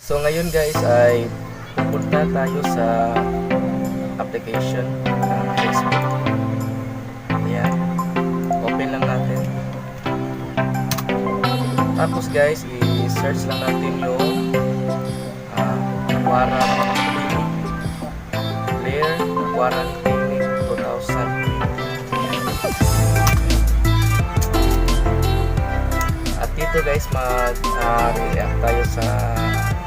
So ngayon guys ay pupunta tayo sa application ng Facebook. Ayan. Open lang natin. Tapos guys, i-search lang natin yung uh, quarantine. Clear quarantine 2020. At dito guys, mag-react tayo sa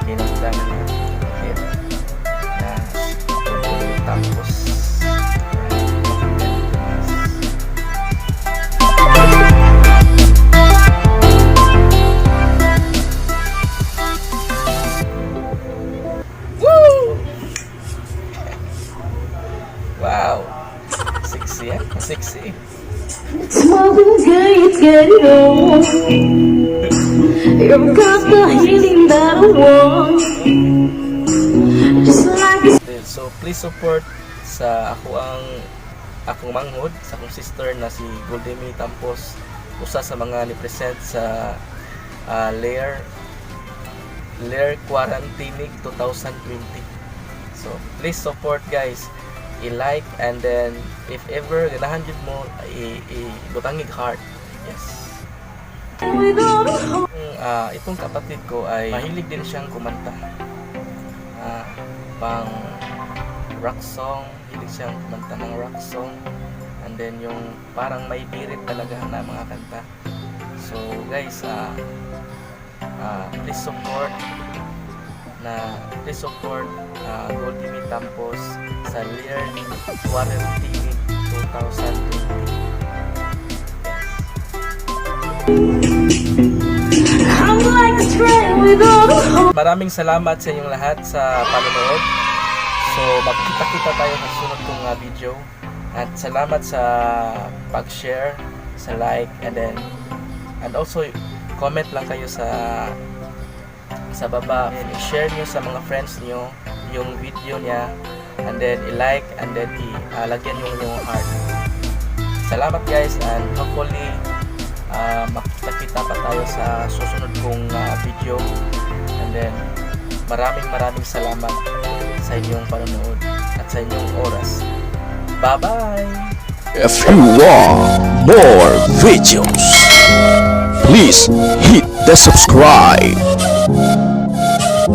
pinagdaan natin. Na tapos! Wow! Sexy yan. Sexy. Smoking good, you So please support sa ako ang akong manghod sa akong sister na si Goldemi Tampos usa sa mga ni-present sa ah, Lair Lair Quarantine 2020 so please support guys. I-like and then if ever ganahan jud mo i- i- butangig heart. Yes hope. Itong, kapatid ko ay mahilig din siyang kumanta. Ah, pang rock song, hilig siyang kumanta ng rock song. And then yung parang may birit talaga na mga kanta. So guys, ah ah, please support na please support uh, Goldie Me Tampos sa Lear Quarantine 2020. I'm Maraming salamat sa inyong lahat sa panonood. So, magkita-kita tayo sa sunod kong uh, video. At salamat sa pag-share, sa like, and then, and also, comment lang kayo sa sa baba. And i-share nyo sa mga friends nyo yung video niya. And then, i-like, and then, i-lagyan nyo yung heart. Salamat guys, and hopefully, uh, makita-kita pa tayo sa susunod kong uh, video. And then, maraming maraming salamat sa inyong panonood at sa inyong oras. Bye-bye! If you want more videos, please hit the subscribe